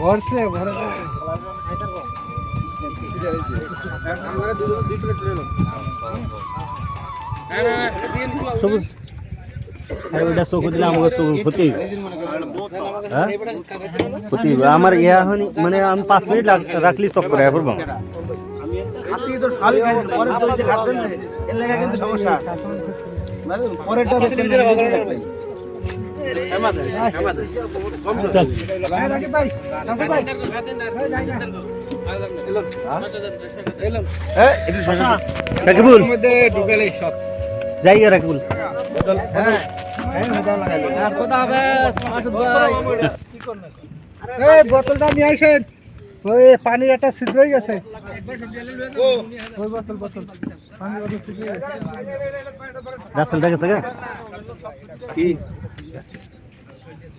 ভরছে ভরে সবুজ। ওইটা চোখ দিলে আমাকে চোখ ক্ষতি। হ্যাঁ? ক্ষতি। আমার ইয়া হয়নি মানে আমি পাঁচ মিনিট রাখলি চক করে এখন চল রাকিবুল মধ্যে ঢুকালে সব যাই গিয়ে রাকিবুল এই বোতলটা নিয়ে আসেন ওই পানির একটা ছিদ্র হয়ে গেছে ওই বোতল বোতল পানির বোতল ছিদ্র হয়ে গেছে। রাসেলটা গেছে গা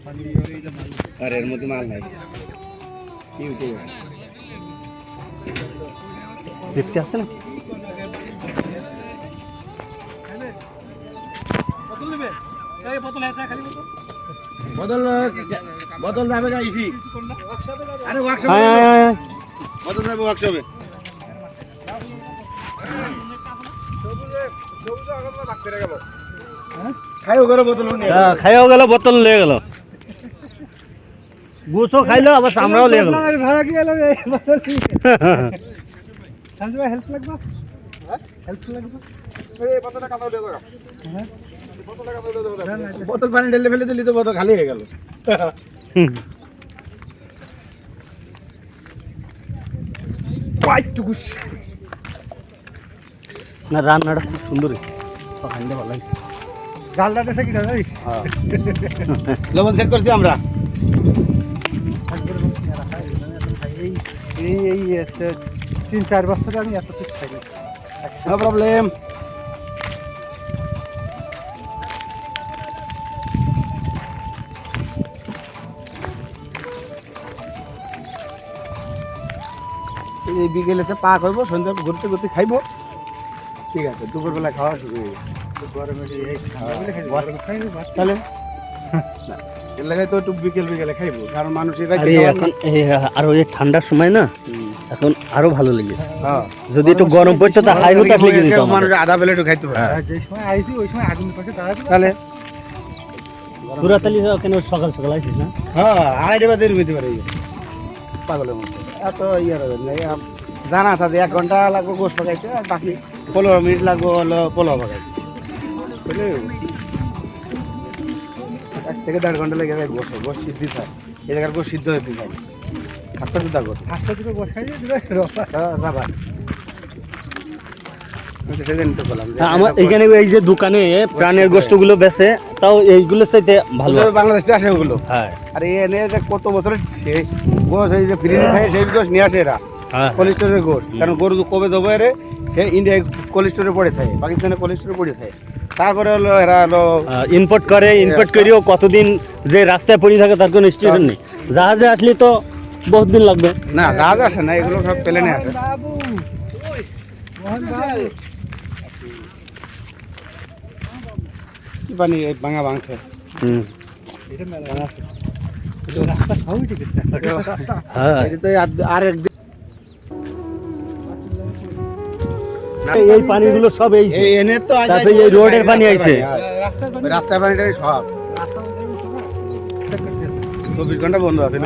আর এর মধ্যে মাল নাই। কি উঠে দেখছি আসছে না? বদল বদল যাবে না ইসি আরে ওয়ার্কশপে। বদল যাবে ওয়ার্কশপে খাইও করে বোতল নিয়ে হ্যাঁ, গেল। গুছও খাইলো আবার চামড়াও লিয়ে গেল। আমার ভাড়া কি এলো। সঞ্জু ভাই হেল্প লাগবে? হেল্প লাগবে? হ্যাঁ? বোতল পানি ঢেলে ফেলে দিলি তো বোতল খালি হয়ে গেল। না রান্নাটা খুব সুন্দর খাইলে ভালো হয়েছে জালটা দেশে কি জানো লবণ চেক করছি আমরা। এই এই এই তিন চার বছর আমি এত কিছু খাই নো প্রবলেম এই বিকেলে পাক হইব সন্ধ্যা ঘুরতে ঘুরতে খাইবো। ঠিক আছে দুপুরবেলা খাওয়া শুরু হয়ে গেছে। গরমে তাহলে না, এর তো একটু বিকেল বিকেলে খাইবো কারণ মানুষ এটা আরে এখন এই আর ওই ঠান্ডার সময় না এখন আরও ভালো লেগেছে। হ্যাঁ। যদি একটু গরম পড়ছে তো হাই হতে লেগে দিত মানুষ আধা বেলা খাইতে পারে যে সময় আইছি ওই সময় আগুন পাশে দাঁড়াবি তাহলে? পুরাতালি কেন সকাল সকাল আইছিস না? হ্যাঁ আড়াইটা বাজে রুমিতে পারে পাগলের মতো। এত ইয়ার জানা থাকে এক ঘণ্টা লাগবে গোস পাকাইতে আর বাকি পনেরো মিনিট লাগবে হলো পোলাও পাকাইতে। এক থেকে দেড় ঘণ্টা লেগে যায়। গোস গোস সিদ্ধি থাকে। এই জায়গার গোস সিদ্ধ হতে যায় রাবার বললাম যে তা আমার এখানে এই যে দোকানে প্রাণের গোষ্ঠগুলো তাও এইগুলোর চাইতে ভালো বাংলাদেশ থেকে আসে ওগুলো। হ্যাঁ। আর এনে যে কত বছর সে গোস এই যে ফ্রিজে খায় সেই গোস নিয়ে আসে এরা। হ্যাঁ কোল্ড স্টোরের গোস কারণ গরু কবে দেবো এরে সে ইন্ডিয়ায় কোল্ড স্টোরে পড়ে থাকে। পাকিস্তানে কোল্ড স্টোরে পড়ে থাকে। তারপরে হলো এরা হলো ইম্পোর্ট করে ইম্পোর্ট করেও কতদিন যে রাস্তায় পড়ে থাকে তার কোনো স্টেশন নেই। জাহাজে আসলে তো বহুত দিন লাগবে। না রাজ আসে না এগুলো সব প্লেনে আসে। কি পানি ভাঙা ভাঙছে? হুম। এটা মেলা রাস্তা সবই ঠিক আছে। হ্যাঁ। আর একদিন এই- এই পানিগুলো সব এই এনে তো তারপরে এই রোডের পানি আইছে। রাস্তার ওই রাস্তার পানিটাই সব। রাস্তা চব্বিশ ঘণ্টা বন্ধ আছে